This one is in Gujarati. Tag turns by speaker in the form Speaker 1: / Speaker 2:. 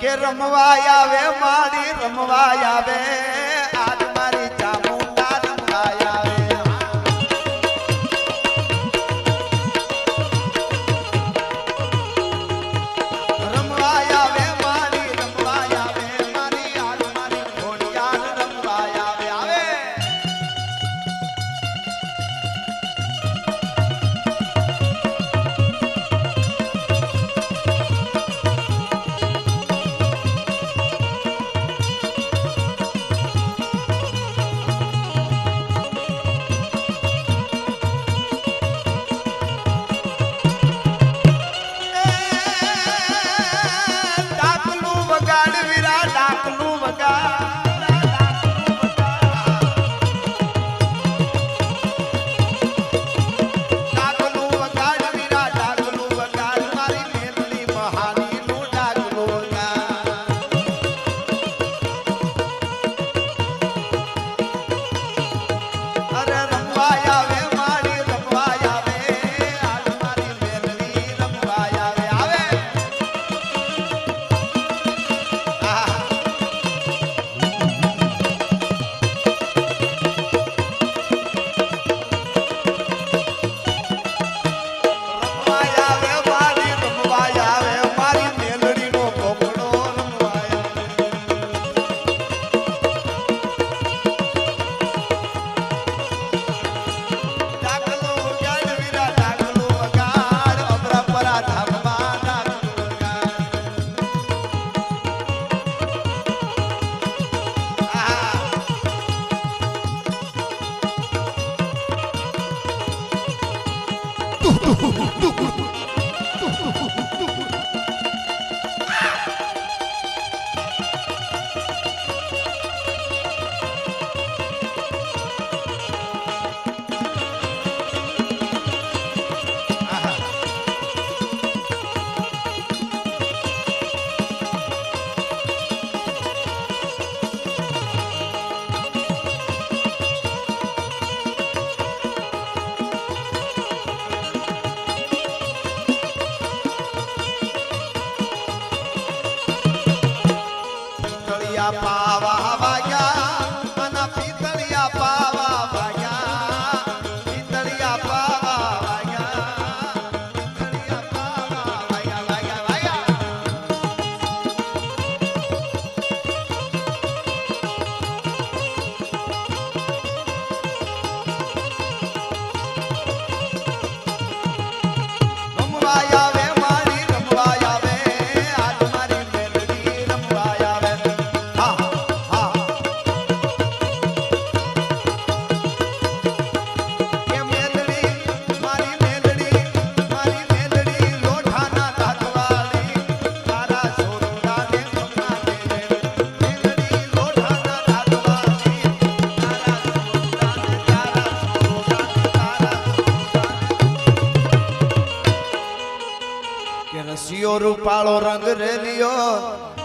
Speaker 1: કે રમવા આવે માડી રમવા આવે. Ooh. પિતળિયા પાવા વાગ્યા અને પિતળિયા પાવા વાગ્યા પિતળિયા પાવા વાગ્યા રસિયો રૂપાળો રંગ રેલિયો.